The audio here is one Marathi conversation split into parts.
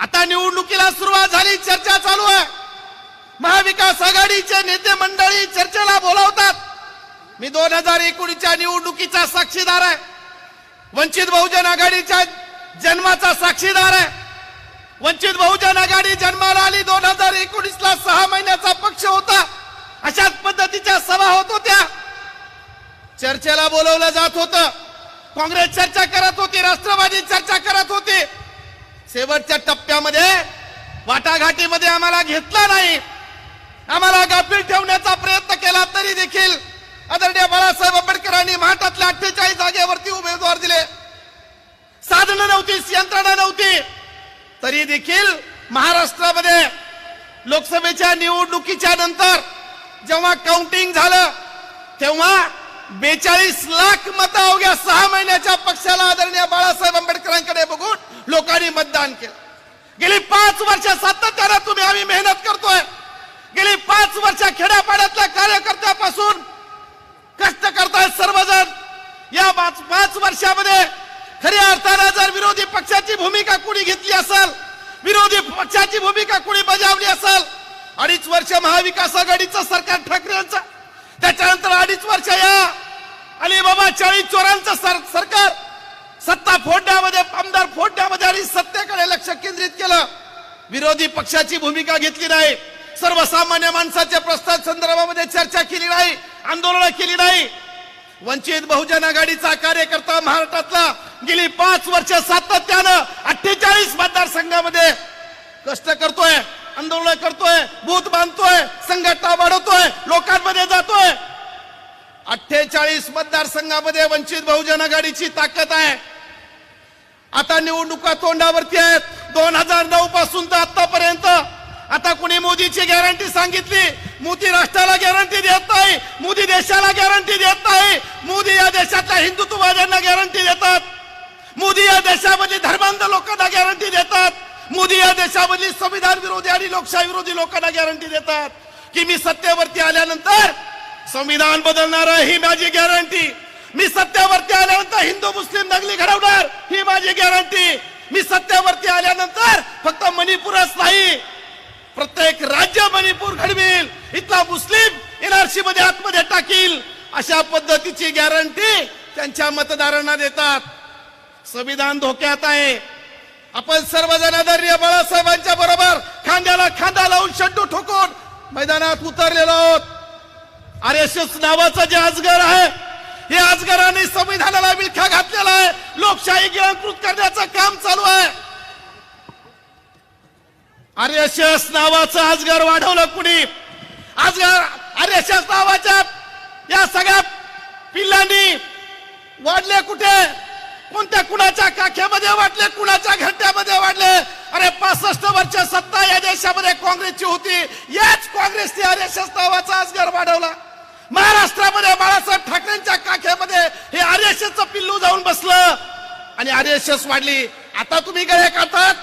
आता निवडणुकीला सुरुवात झाली चर्चा चालू आहे. महाविकास आघाडीचे नेते मंडळी चर्चेला बोलावतात. मी दोन हजार एकोणीसच्या निवडणुकीचा साक्षीदार आहे. वंचित बहुजन आघाडीच्या जन्माचा साक्षीदार आहे. वंचित बहुजन आघाडी जन्माला आली दोन हजार एकोणीस ला सहा महिन्याचा पक्ष होता. अशाच पद्धतीच्या सभा होत होत्या. चर्चेला बोलवलं जात होतं. काँग्रेस चर्चा करत होती राष्ट्रवादी चर्चा करत होती. शेवटच्या टप्प्यामध्ये वाटाघाटीमध्ये आम्हाला घेतला नाही. आम्हाला गाफील ठेवण्याचा प्रयत्न केला तरी देखील आदरणीय बाळासाहेब आंबेडकरांनी महाटातल्या अठ्ठेचाळीस जागेवरती उमेदवार दिले. साधनं नव्हती यंत्रणा नव्हती. तरी देखील महाराष्ट्रामध्ये लोकसभेच्या निवडणुकीच्या नंतर जेव्हा काउंटिंग झालं तेव्हा बेचाळीस लाख मत अवघ्या सहा महिन्याच्या पक्षाला आदरणीय बाळासाहेब आंबेडकरांकडे बघून लोकांनी मतदान केलं. गेली पाच वर्ष सातत्यानं तुम्ही आम्ही मेहनत करतोय. गेली पाच वर्ष खेड्यापाड्यातल्या कार्यकर्त्यापासून कष्ट करतायत सर्वजण. या पाच पाच वर्षामध्ये खऱ्या अर्थानं जर विरोधी पक्षाची भूमिका कुणी घेतली असेल विरोधी पक्षाची भूमिका कुणी बजावली असेल अडीच वर्ष महाविकास आघाडीचं सरकार ठाकरेंचं त्याच्यानंतर अडीच वर्ष या अलिबाबा चाळीस चोरांचं सर- सरकार. सत्ता फोडण्यामध्ये आमदार फोडण्यामध्ये आणि सत्तेकडे लक्ष केंद्रित केलं. विरोधी पक्षाची भूमिका घेतली नाही. सर्वसामान्य माणसाच्या प्रस्ताव संदर्भामध्ये चर्चा केली नाही आंदोलन केली नाही. वंचित बहुजन आघाडीचा कार्यकर्ता महाराष्ट्रातला गेली पाच वर्ष सातत्यानं अठ्ठेचाळीस मतदारसंघामध्ये कष्ट करतोय आंदोलन करतोय बूथ बांधतोय संघटना वाढवतोय लोकांमध्ये जातोय. अठ्ठेचाळीस मतदारसंघामध्ये वंचित बहुजन आघाडीची ताकद आहे. आता निवडणुका तोंडावरती आहेत. दोन हजार नऊ पासून तर आतापर्यंत आता कुणी मोदीची गॅरंटी सांगितली? मोदी राष्ट्राला गॅरंटी देत नाही. मोदी देशाला गॅरंटी देत नाही. मोदी या देशातल्या हिंदुत्ववाद्यांना गॅरंटी देतात. मोदी या देशामध्ये धर्मांध लोकांना गॅरंटी देतात. मोदी या देशामधली संविधान विरोधी आणि लोकशाही विरोधी लोकांना गॅरंटी देतात. की मी सत्तेवरती आल्यानंतर संविधान बदलणार आहे ही माझी गॅरंटी मी सत्तेवरती आल्यानंतर हिंदू मुस्लिम दंगली घडवणार ही माझी गॅरंटी मी सत्तेवरती आल्यानंतर फक्त मणिपूरच नाही प्रत्येक राज्य मणिपूर घडवेल इथला मुस्लिम एनआरसी मध्ये आतमध्ये टाकील. अशा पद्धतीची गॅरंटी त्यांच्या मतदारांना देतात. संविधान धोक्यात आहे. आपण सर्वजण आदरणीय बाळासाहेबांच्या बरोबर खांद्याला खांदा लावून शड्डू ठोकून मैदानात उतरलेलो आहोत. आर एस एस नावाचं जे अजगर आहे हे अजगराने संविधानाला विळखा घातलेला आहे. लोकशाही गिळंकृत करण्याचं काम चालू आहे. आर एस एस नावाचं अजगर वाढवलं कुणी? अजगर आर एस एस नावाच्या या सगळ्या पिल्लांनी वाढले कुठे? कोणत्या कुणाच्या काख्यामध्ये वाढले कुणाच्या घंट्यामध्ये वाढले? अरे पासष्ट वर्ष सत्ता या देशामध्ये काँग्रेसची होती. याच काँग्रेसने आर एस एस नावाचा अजगर वाढवला. महाराष्ट्रामध्ये बाळासाहेब ठाकरेंच्या काखेमध्ये हे आर एस पिल्लू जाऊन बसलं. आणि आर एस एस वाढली. आता तुम्ही गळे काढतात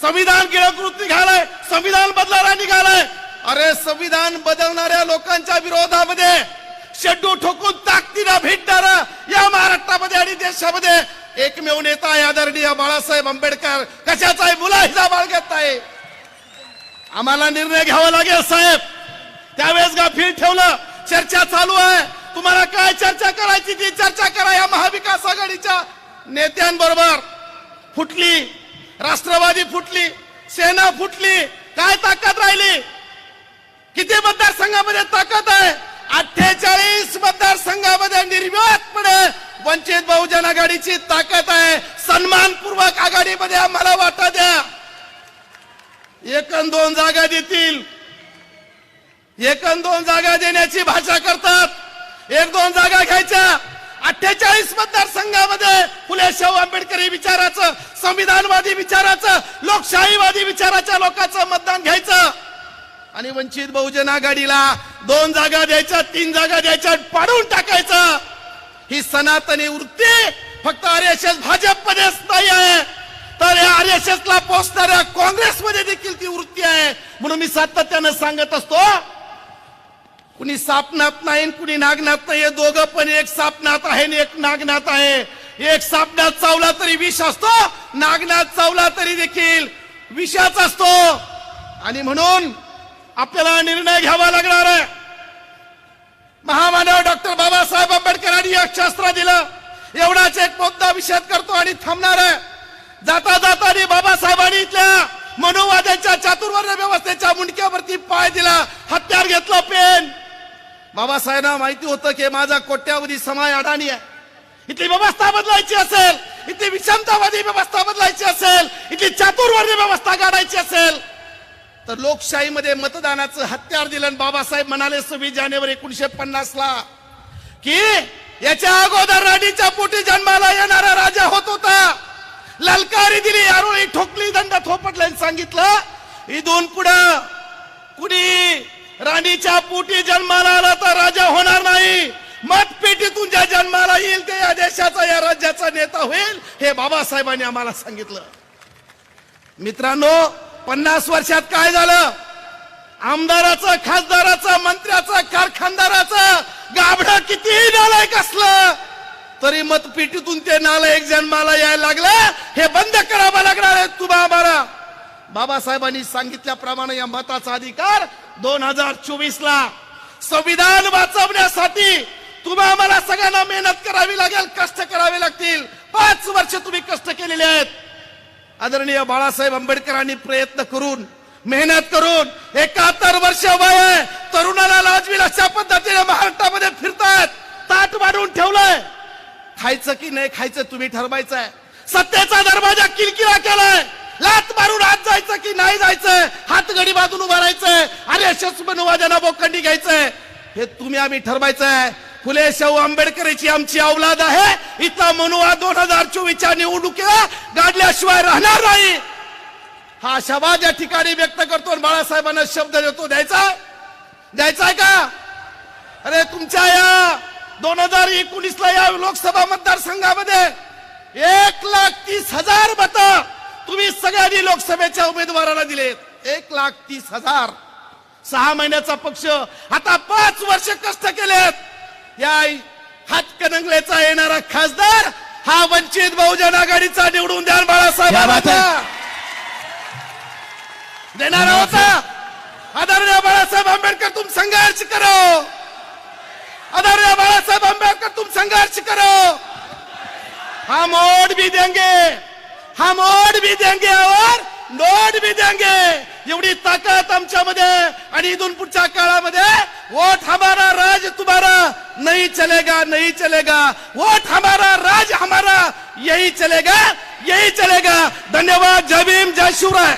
संविधान गिळकृत निघालंय. संविधान बदलायला निघालंय. अरे संविधान बदलणाऱ्या लोकांच्या विरोधामध्ये शेड्डू ठोकून ताकदीला भेटणार या महाराष्ट्रामध्ये आणि देशामध्ये एकमेव नेता आहे आदरणीय बाळासाहेब आंबेडकर. कशाचा आहे मुला हिजा बाळगत आहे आम्हाला निर्णय घ्यावा लागेल साहेब. त्यावेळेस गाफील ठेवलं. चर्चा चालू आहे. तुम्हाला काय चर्चा करायची ती चर्चा करा या महाविकास आघाडीच्या नेत्यांबरोबर. फुटली. राष्ट्रवादी फुटली. सेना फुटली. काय ताकद राहिली? किती मतदारसंघामध्ये ताकद आहे? अठ्ठेचाळीस मतदारसंघामध्ये निर्विवादपणे वंचित बहुजन आघाडीची ताकद आहे. सन्मानपूर्वक आघाडीमध्ये आम्हाला वाटा द्या. एक दोन जागा देतील. एक दोन जागा देण्याची भाषा करतात. एक दोन जागा घ्यायच्या. अठ्ठेचाळीस मतदारसंघामध्ये फुले शाहू आंबेडकरी विचाराचं संविधानवादी विचाराचं लोकशाहीवादी विचाराच्या लोकांचं मतदान घ्यायचं. आणि वंचित बहुजन आघाडीला दोन जागा द्यायच्या तीन जागा द्यायच्या पाडून टाकायचं. ही सनातनी वृत्ती फक्त आर एस एस भाजपमध्येच नाही आहे. तर या आर एस एस ला पोचणाऱ्या काँग्रेसमध्ये देखील ती वृत्ती आहे. म्हणून मी सातत्यानं सांगत असतो कुणी सापनात नाही कुणी नागनाथ नाही हे दोघं पण एक सापनाथ आहे आणि एक नागनाथ आहे. एक सापनाथ चावला तरी विष असतो नागनाथ चावला तरी देखील विषाच असतो. आणि म्हणून आपल्याला निर्णय घ्यावा लागणार आहे. महामानव डॉक्टर बाबासाहेब आंबेडकरांनी एक शास्त्र दिलं. एवढाच एक मुद्दा विषद करतो आणि थांबणार आहे. जाता जाता आणि बाबासाहेबांनी इथल्या मनोवाद्यांच्या चातुर्वर्ण व्यवस्थेच्या मुंडक्यावरती पाय दिला. हत्यार घेतलं पेन. बाबासाहेबांना माहिती होतं की माझा कोट्यावधी समाय अडाणी आहे. इथली व्यवस्था बदलायची असेल इथली विषमतावादी व्यवस्था बदलायची असेल इथली चातुर्वर्ण्य व्यवस्था काढायची असेल तर लोकशाहीमध्ये मतदानाचं हत्यार दिलं. बाबासाहेब म्हणाले सव्वीस जानेवारी एकोणीशे पन्नास ला की याच्या अगोदर राणीच्या पोटी जन्माला येणारा राजा होत होता. ललकारी दिली आरोळी ठोकली दंड थोपटल्याने सांगितलं इथून पुढं कुणी राणीच्या पोटी जन्माला आला तर राजा होणार नाही. मतपेटीतून ज्या जन्माला येईल ते या देशाचा या राज्याचा नेता होईल हे बाबासाहेबांनी आम्हाला सांगितलं. मित्रांनो पन्नास वर्षात काय झालं? आमदाराचं खासदाराचं मंत्र्याचं कारखानदाराचं गाबड कितीही नालायक असलं तरी मतपेटीतून ते नालायक जन्माला यायला लागलं. हे बंद करावं लागणार आहे तुम्हाला बाबासाहेबांनी सांगितल्याप्रमाणे या मताचा अधिकार दोन हजार चोवीस ला संविधान वाचवण्यासाठी तुम्हा आम्हाला सगळ्यांना मेहनत करावी लागेल कष्ट करावे लागतील. पाच वर्ष तुम्ही कष्ट केलेले आहेत. आदरणीय बाळासाहेब आंबेडकरांनी प्रयत्न करून मेहनत करून एकाहत्तर वर्ष वय तरुणाला लाजवी अशा पद्धतीने महाराष्ट्रामध्ये फिरतायत ताट मारून ठेवलंय. खायचं की नाही खायचं तुम्ही ठरवायचं आहे सत्तेचा दरवाजा किलकिला केलाय. लात मारून आत जायचं की नाही जायचं? हात गडी बाजून उभा राहायचंय अरे यशस्वनुवाद्यांना बोकंडी घ्यायचंय हे तुम्ही आम्ही ठरवायचं आहे फुले शाहू आंबेडकरची आमची औलाद आहे. इथला मनुआ दोन हजार चोवीसच्या निवडणुकीला गाडल्याशिवाय राहणार नाही. हा आशावाद या ठिकाणी व्यक्त करतो आणि बाळासाहेबांना शब्द देतो. द्यायचा? द्यायचा का? अरे तुमच्या या दोन हजार एकोणीस ला या लोकसभा मतदारसंघामध्ये एक लाख तीस हजार मत तुम्ही सगळ्यांनी लोकसभेच्या उमेदवाराला दिलेत. एक लाख तीस हजार. सहा महिन्याचा पक्ष. आता पाच वर्ष कष्ट केलेत. या हातकणंगलेचा येणारा खासदार हा वंचित बहुजन आघाडीचा निवडून द्या बाळासाहेब है? देणारा होता आदरणीय बाळासाहेब आंबेडकर तुम संघर्ष करो. आदरणीय बाळासाहेब आंबेडकर तुम संघर्ष करो. हम वोट भी देंगे. हम वोट भी देंगे और नोट भी देंगे. एवढी ताकद आमच्यामध्ये आणि इथून पुढच्या काळामध्ये वोट हमारा राज तुम्हारा नहीं चलेगा नहीं चलेगा. वोट हमारा राज हमारा यही चलेगा यही चलेगा. धन्यवाद. जय भीम जय शिवराय.